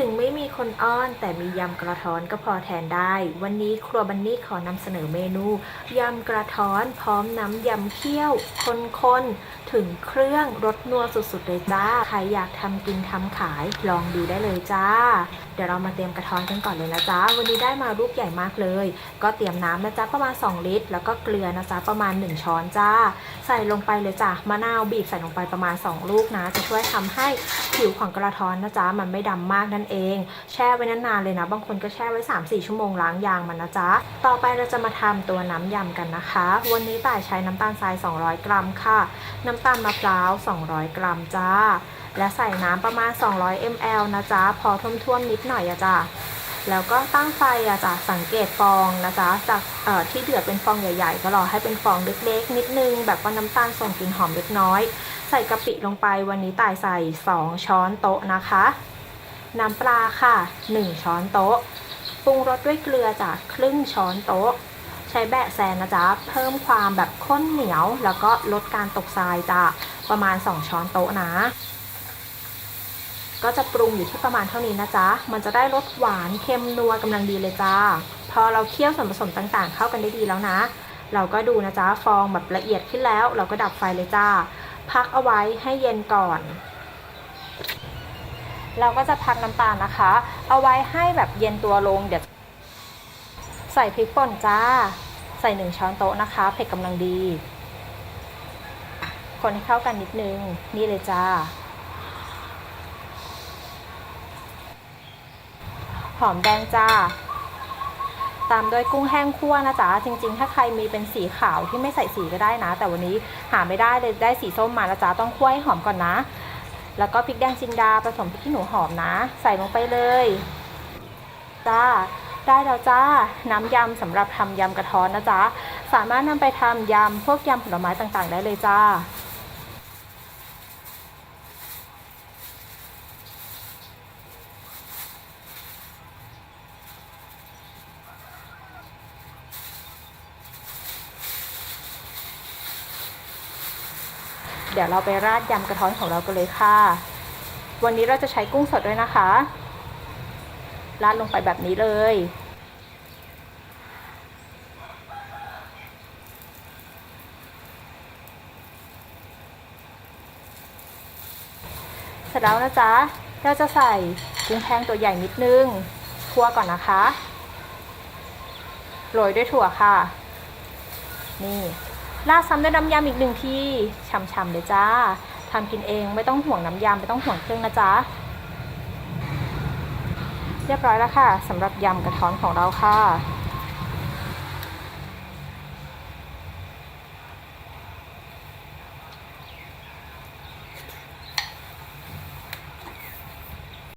ถึงไม่มีคนอ้อนแต่มียำกระท้อนก็พอแทนได้ วันนี้ครัวบันนี่ขอนำเสนอเมนูยำกระท้อนพร้อมน้ำยำเคี่ยวคนๆถึงเครื่องรสนัวสุดๆเลยจ้า ใครอยากทำกินทำขายลองดูได้เลยจ้า เดี๋ยวเรามาเตรียมกระท้อนกันก่อนเลยนะจ๊ะ วันนี้ได้มาลูกใหญ่มากเลย ก็เตรียมน้ำนะจ๊ะประมาณ 2 ลิตร แล้วก็เกลือนะจ๊ะประมาณ 1 ช้อนจ้า ใส่ลงไปเลยจ้ะมะนาวบีบใส่ลงไปประมาณ 2 ลูกนะ จะช่วยทำให้ผิวของกระท้อนนะจ๊ะมันไม่ดำมากนั่นเอง แช่ไว้นานๆเลยนะ บางคนก็แช่ไว้ 3-4 ชั่วโมงล้างยางมันนะจ๊ะ ต่อไปเราจะมาทำตัวน้ำยำกันนะคะ วันนี้ต่ายใช้น้ำตาลทราย 200 กรัมค่ะ น้ำตาลมะพร้าว 200 กรัมจ้า และใส่น้ำประมาณ 200 ml นะจ๊ะ พอท่วมๆนิดหน่อยอะจ้ะแล้วก็ตั้งไฟอะจ้ะสังเกตฟองนะจ๊ะจากที่เดือดเป็นฟองใหญ่ ๆ ก็รอให้เป็นฟองเล็กๆ นิดนึง แบบว่าน้ำตาลส่งกลิ่นหอมเล็กน้อย ใส่กะปิลงไปวันนี้ต่ายใส่ 2 ช้อนโต๊ะนะคะ น้ำปลาค่ะ 1 ช้อนโต๊ะ ปรุงรสด้วยเกลือจ้ะครึ่งช้อนโต๊ะ ใช้แบะแซนนะจ๊ะ เพิ่มความแบบข้นเหนียว แล้วก็ลดการตกทรายจ้ะ ประมาณ 2 ช้อนโต๊ะนะ ก็จะปรุงอยู่ที่ประมาณเท่านี้นะจ๊ะ มันจะได้รสหวานเค็มนัวกำลังดีเลยจ้า พอเราเคี่ยวส่วนผสมต่างๆ เข้ากันได้ดีแล้วนะ เราก็ดูนะจ๊ะ ฟองแบบละเอียดขึ้นแล้ว เราก็ดับไฟเลยจ้า พักเอาไว้ให้เย็นก่อน เราก็จะพักน้ำตาลนะคะ เอาไว้ให้แบบเย็นตัวลงเดี๋ยวใส่พริกป่นจ้า ใส่หนึ่งช้อนโต๊ะนะคะ เผ็ดกำลังดี คนให้เข้ากันนิดนึง นี่เลยจ้า หอมแดงจ้า ตามด้วยกุ้งแห้งคั่วนะจ๊ะ จริง ๆ ถ้าใครมีเป็นสีขาวที่ไม่ใส่สีก็ได้นะ แต่วันนี้หาไม่ได้เลยได้สีส้มมานะจ๊ะ ต้องคั่วให้หอมก่อนนะ แล้วก็พริกแดงจินดาผสมพริกขี้หนูหอมนะ ใส่ลงไปเลยจ้าได้แล้วจ้า น้ำยำสำหรับทำยำกระท้อนนะจ๊ะ สามารถนำไปทำยำพวกยำผลไม้ต่างๆ ได้เลยจ้า เดี๋ยวเราไปราดยำกระท้อนของเรากันเลยค่ะ วันนี้เราจะใช้กุ้งสดด้วยนะคะ ราดลงไปแบบนี้เลย เสร็จแล้วนะจ๊ะ เราจะใส่กุ้งแห้งตัวใหญ่นิดนึงคั่วก่อนนะคะ โรยด้วยถั่วค่ะ นี่ ราดซ้ำด้วยน้ำยำอีกหนึ่งทีฉ่ำๆเลยจ้าทำกินเองไม่ต้องห่วงน้ำยำไม่ต้องห่วงเครื่องนะจ๊ะเรียบร้อยแล้วค่ะสำหรับยำกระท้อนของเราค่ะ